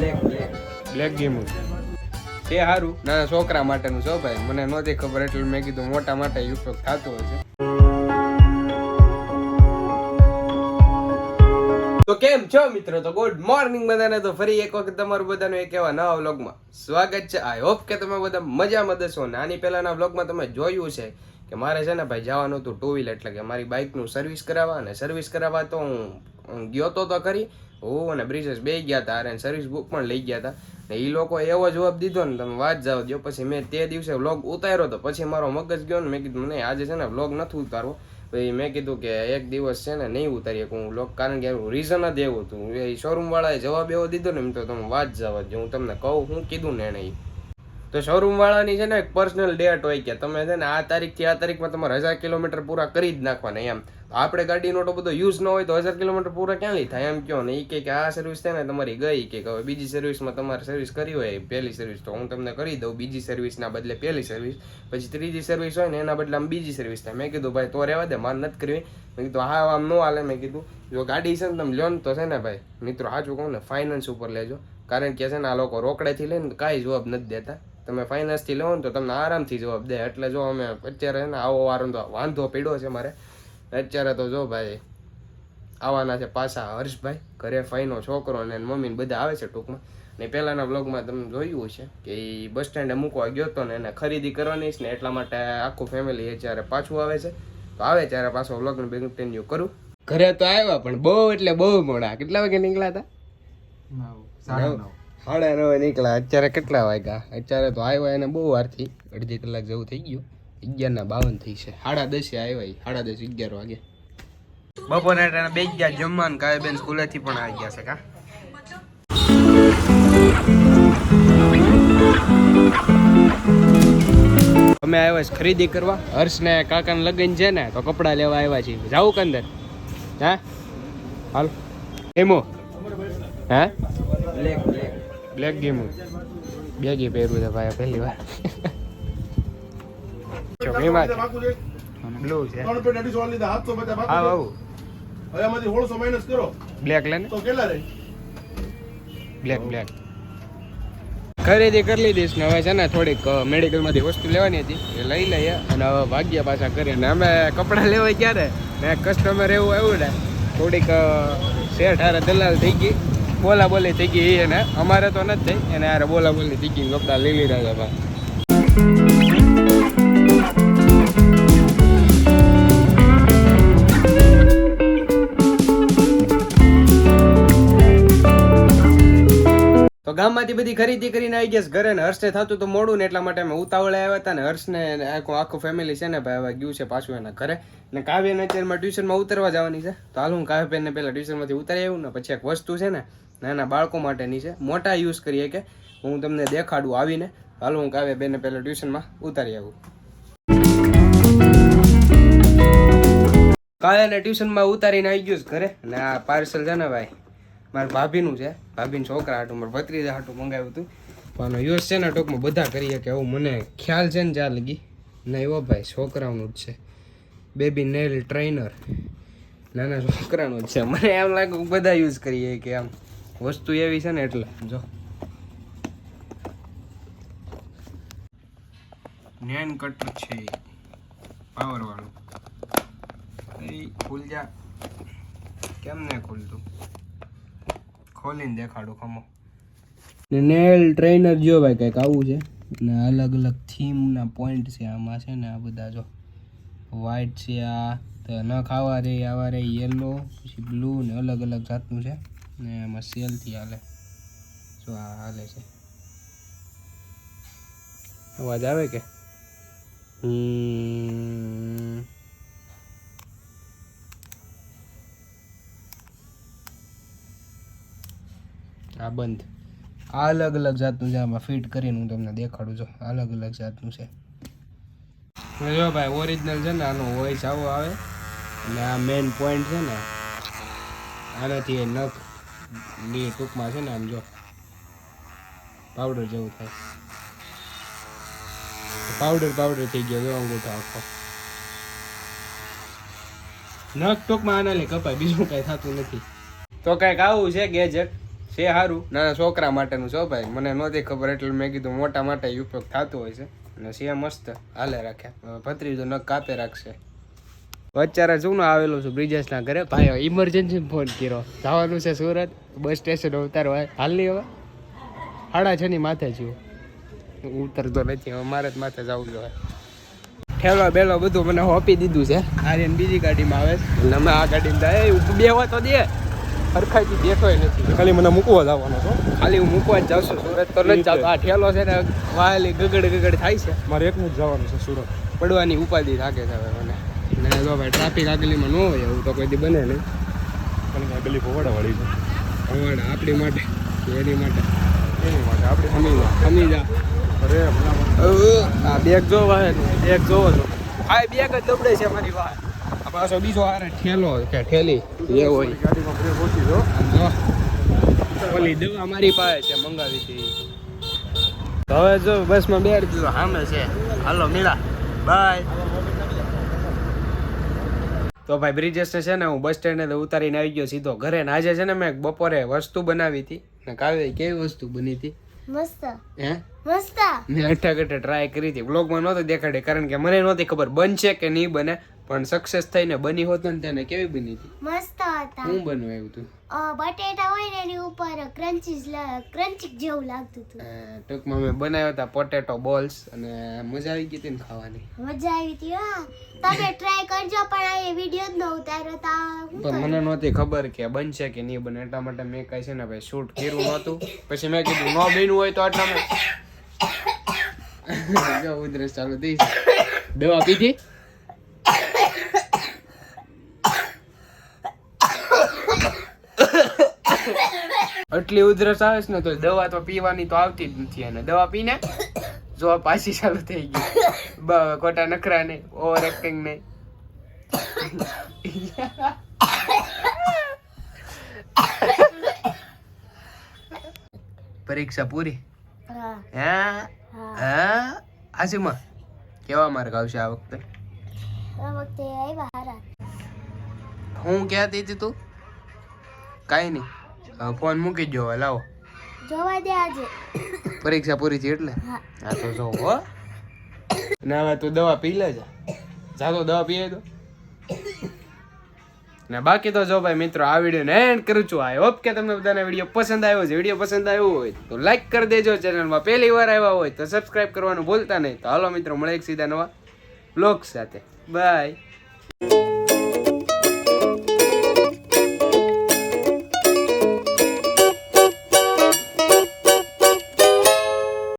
Black ગેમું તે સારું નાના છોકરા માટેનું છો ભાઈ. મને નહોતી ખબર એટલે મેં કીધું મોટા માટે ઉપયોગ થતો હશે તો કેમ છો મિત્રો? તો ગુડ મોર્નિંગ બધાને. તો ફરી એક વખત તમારું બધાનું એક એવા નવા વ્લોગમાં સ્વાગત છે. આઈ હોપ કે તમે બધા મજામાં દશો. ને આની પહેલાના વ્લોગમાં તમે જોયું છે કે મારે છે ને ભાઈ જવાનું હતું ટુ વ્હીલર એટલે કે મારી બાઇકનું સર્વિસ કરાવવા. અને સર્વિસ કરાવવા તો હું હું ગયો તો તો ખરી. હું અને બ્રિજેશ બે ગયા હતા અને સર્વિસ બુક પણ લઈ ગયા હતા ને એ લોકો એવો જવાબ દીધો ને, તમે વાત જાવ દો પછી મેં તે દિવસે વ્લોગ ઉતાર્યો તો પછી મારો મગજ ગયો ને, મેં કીધું, મને આજે છે ને વ્લોગ નથી ઉતારવો. પછી મેં કીધું કે એક દિવસ છે ને નહીં ઉતારીએ કે હું વ્લોગ કારણ કે રીઝન જ એવું હતું. એ શોરૂમવાળાએ જવાબ એવો દીધો ને, એમ તો તમે વાત જવા દો હું તમને કહું, હું કીધું ને ઈ. તો શોરૂમ વાળાની છે ને એક પર્સનલ ડેટ હોય કે તમે છે ને આ તારીખથી આ તારીખમાં તમારે હજાર કિલોમીટર પૂરા કરી જ નાખવાના એમ. આપણે ગાડીનો તો બધો યુઝ ન હોય તો હજાર કિલોમીટર પૂરા ક્યાંથી થાય? એમ કહો ને? એ કે આ સર્વિસ છે ને તમારી ગઈ કે હવે બીજી સર્વિસમાં તમારે સર્વિસ કરી હોય પહેલી સર્વિસ તો હું તમને કરી દઉં બીજી સર્વિસના બદલે પહેલી સર્વિસ પછી ત્રીજી સર્વિસ હોય ને એના બદલે આમ બીજી સર્વિસ થાય. મેં કીધું, ભાઈ, તો રહેવા દે, મારે નથી કરવી. મેં કીધું, હા, આમ ન હાલે. મેં કીધું, જો ગાડી છે ને તમે લ્યો ને તો છે ને ભાઈ, મિત્રો, સાચું કહું ને ફાઇનાન્સ ઉપર લેજો. કારણ કે છે ને આ લોકો રોકડેથી લઈને કાંઈ જવાબ નથી દેતા. તમે ફાઇનાન્સથી લો ને તો તમને આરામથી જવાબ દે. એટલે જો અમે અત્યારે ને આવો વાંધો વાંધો પડ્યો છે મારે. અત્યારે તો જો ભાઈ આવવાના છે પાછા હર્ષભાઈ ઘરે ફાઈનો છોકરો ને મમ્મીને મમ્મી ને બધા આવે છે ટૂંકમાં. ને પહેલાના બ્લોગમાં તમે જોયું છે કે એ બસ સ્ટેન્ડે મૂકવા ગયો હતો ને એને ખરીદી કરવાની છે ને એટલા માટે આખું ફેમિલી જ્યારે પાછું આવે છે. તો આવે ત્યારે પાછો બ્લોગનું કન્ટિન્યુ કરું. ઘરે તો આવ્યા પણ બહુ એટલે બહુ મોડા. કેટલા વાગે નીકળ્યા હતા? સાડા નવ. સાડા નવે નીકળ્યા. અત્યારે કેટલા વાગ્યા? અત્યારે તો આવ્યા એને બહુ વારથી. અડધી કલાક જેવું થઈ ગયું. અગિયાર ના બાવન થઈ છે. સાડા દસે આવ્યા સાડા દસ અગિયાર વાગે. બપોરે ટાણે બે ગયા જમવાનું. કાય બેન સ્કૂલેથી પણ આવી ગયા છે, કા? અમે આવ્યા છે ખરીદી કરવા. હર્ષ ને કાકાને લગ્ન છે ને, તો કપડાં લેવા આવ્યા છીએ. જાવું અંદર? હા? હાલ. એમો? હે? બ્લેક ગેમ બેગી પહેર્યું છે ભાઈ પહેલી વાર. બ્લુ છે. હા બાબુ હવે આમાંથી માઇનસ કરો. બ્લેક લે તો કેટલા રહે? બ્લેક બ્લેક ખરીદી કરી લીધી ને હવે છે ને થોડીક મેડિકલમાંથી વસ્તુ લેવાની હતી. એ લઈ લઈએ અને હવે ભાગ્યા પાછા કરીએ. ને અમે કપડાં લેવા ક્યારે? ને કસ્ટમર એવું આવ્યું ને થોડીક શેઠ હારે દલાલ થઈ ગઈ. બોલા બોલી થઈ ગઈ એને. અમારે તો નથી થઈ. એને યાર બોલા બોલી થઈ ગઈ કપડાં લઈ લીધા છે ભાઈ તો ગામમાંથી બધી ખરીદી કરીને આવી ગયા ઘરે ને હર્ષને થતું તો મોડું ને એટલા માટે અમે ઉતાવળે આવ્યા હતા ને હર્ષને આખું આખું ફેમિલી છે ને ભાઈ હવે ગયું છે પાછું એના ઘરે. ને કાવ્યને અત્યારમાં ટ્યુશનમાં ઉતરવા જવાની છે. તો હાલ હું કાવ્યબેનને પહેલાં ટ્યુશનમાંથી ઉતારી આવ્યું ને પછી એક વસ્તુ છે ને નાના બાળકો માટેની છે. મોટા યુઝ કરીએ કે હું તમને દેખાડું આવીને. હાલ, હું કાવ્યબેનને પહેલાં ટ્યુશનમાં ઉતારી આવું. કાવ્યાને ટ્યુશનમાં ઉતારીને આવી ગયું ઘરે. ને આ પાર્સલ છે ને ભાઈ, મારા ભાભીનું છે. ભાભીના છોકરા હાટું, મારા ભત્રીજા હાટું મંગાવ્યું હતું પણ યુઝ છે ને ટૂંકમાં બધા કરીએ કે એવું મને ખ્યાલ છે ને જ્યાં લગી. નહીં એવો ભાઈ છોકરાઓનું જ છે. Baby nail trainer. નાના છોકરાનું જ છે. મને એમ લાગે બધા યુઝ કરીએ કે આમ. વસ્તુ એવી છે ને એટલે જો. નેન કટર છે પાવર વાળું. એ ખુલ જા. કેમ ને ખુલતું? ખોલીને દેખાડું ખમો. ને નેલ ટ્રેનર જો ભાઈ કંઈક આવું છે. ને અલગ અલગ થીમના પોઈન્ટ છે આમાં છે ને આ બધા જો. વ્હાઈટ છે આ તો ન ખાવા રે આવા રે યલો પછી બ્લુ ને અલગ અલગ જાતનું છે. ને એમાં સેલથી હાલે. જો આ હાલે છે. અવાજ આવે કે? હમ. આ બંધ. આ અલગ અલગ જાતનું છે, આમાં ફિટ કરીને હું તમને દેખાડું છું. અલગ અલગ જાતનું છે. જો ભાઈ ઓરિજિનલ છે ને, આનો વોઇસ આવો આવે. અને આ મેઇન પોઈન્ટ છે ને, આનાથી એ નખ ની ટૂંકમાં છે ને આમ જો પાવડર જેવું થાય. પાવડર પાવડર થઈ ગયો જો અંગૂઠો આખો. નખ ટૂંકમાં આના લે કપાય, બીજું કઈ થતું નથી. તો કંઈક આવું છે ગેજેટ છે સારું નાના છોકરા માટેનું છો ભાઈ. મને નહોતી ખબર એટલે મેં કીધું મોટા માટે ઉપયોગ થતો હોય છે. અને સિયા મસ્ત. હાલે રાખ્યા. ભત્રીજો નખ કાપે રાખશે. અત્યારે શું ને આવેલો છું બ્રિજેશના ઘરે? ભાઈ ઇમરજન્સી ફોન કર્યો. જવાનું છે સુરત બસ સ્ટેશન ઉતારવા. હાલની હવે? સાડા છ ની માથે છું. ઉતરતો નથી હવે મારે જ માથે જવું જોઈએ ઠેલો બેલો બધું મને હોપી દીધું છે. આર્યન બીજી ગાડીમાં આવે એટલે અમે આ ગાડીમાં જાય. એ બેહવા તો દે. સરખાઈથી દેખોય નથી. ખાલી મને મૂકવા જવાનો છો? ખાલી હું મૂકવા જ જાઉં છું. સુરત તો નથી જતો આ ઠેલો છે ને વાયલી ગગડ ગગડ થાય છે. મારે એકનું જ જવાનું છે સુરત. પડવાની ઉપાધિ થાકે છે હવે મને. ને જો ભાઈ ટ્રાફિક આગળમાં ન હોય એવું તો કોઈ દી બને નહીં. પણ આ ગલી ભોવાડા વાળી છે. હવે આપણી માટે એની માટે. એની માટે આપણે ખમી જા ખમી જા. અરે હમણાં આ બેગ જો વાહે બેગ જોવો છો. આ બેગ જ દબડે છે મારી વાહ. આ પાછો બીજો હારે ઠેલો કે ઠેલી એ હોય. ગાડીમાં બ્રેક ઓછી જો ઓલી દવા મારી પાસે છે મંગાવી હતી. હવે જો બસમાં બેર દીધો સામે છે. હાલો મીરા. બાય. તો ભાઈ બ્રિજેશને છે ને હું બસ સ્ટેન્ડ ઉતારીને આવી ગયો સીધો ઘરે ને આજે છે ને મેં બપોરે વસ્તુ બનાવી હતી. ને કાવ્ય કેવી વસ્તુ બની હતી? મસ્ત. હે? મસ્ત. મેં અઠાગટે ટ્રાય કરી હતી. બ્લોગમાં નહોતી દેખાડી કારણ કે મને નહોતી ખબર બનશે કે નહીં બને પણ સક્સેસ થઈને બની હોત ને તેને કેવી બની હતી? મસ્ત. હતા હું બનાવ્યું હતું બટેટા હોય ને એની ઉપર ક્રન્ચીસ ક્રન્ચી જેવું લાગતું હતું. ટૂંકમાં મેં બનાવ્યા હતા પોટેટો બોલ્સ અને મજા આવી ગઈ હતી ને ખાવાની. મજા આવી હતી હા. તમે ટ્રાય કરજો પણ આ વીડિયો જ ન ઉતાર્યો તા પણ મને નહોતી ખબર કે બનશે કે નહીં બને એટલા માટે મેં કહી છે ને ભાઈ શૂટ કર્યું નહોતું. પછી મેં કીધું ન બન્યું હોય તો આટલા મેં જો ઉધરસ ચાલુ થઈ દવા પીધી? આટલી ઉધરસ આવે છે ને તો દવા તો પીવાની તો આવતી જ નથી અને દવા પીને જો પાછી ચાલુ થઈ ગઈ. ખોટા નખરા નહીં ઓવર એક્ટિંગ ને. પરીક્ષા પૂરી? હા. હે? આસીમાં કેવા માર્ક આવશે આ વખતે? આ વખતે આવ્યા હારા. હું ક્યાં હતી તું? કાઈ નહીં. ફોન મૂકી જ લાવો. જોવા દે આજે. પરીક્ષા પૂરી થઈ એટલે? હા. તો જો હો. ના હવે તું દવા પી લેજે. જા તો દવા પીએ તો. ને બાકી તો જો ભાઈ મિત્રો આ વીડિયો ને એન્ડ કરું છું. આઈ હોપ કે તમને બધાને વીડિયો પસંદ આવ્યો છે. વીડિયો પસંદ આવ્યો હોય તો લાઈક કરી દેજો. ચેનલમાં પહેલી વાર આવ્યા હોય તો સબસ્ક્રાઇબ કરવાનું ભૂલતા નહીં. તો હાલો મિત્રો મળે એક સીધા નવા બ્લોગ સાથે. બાય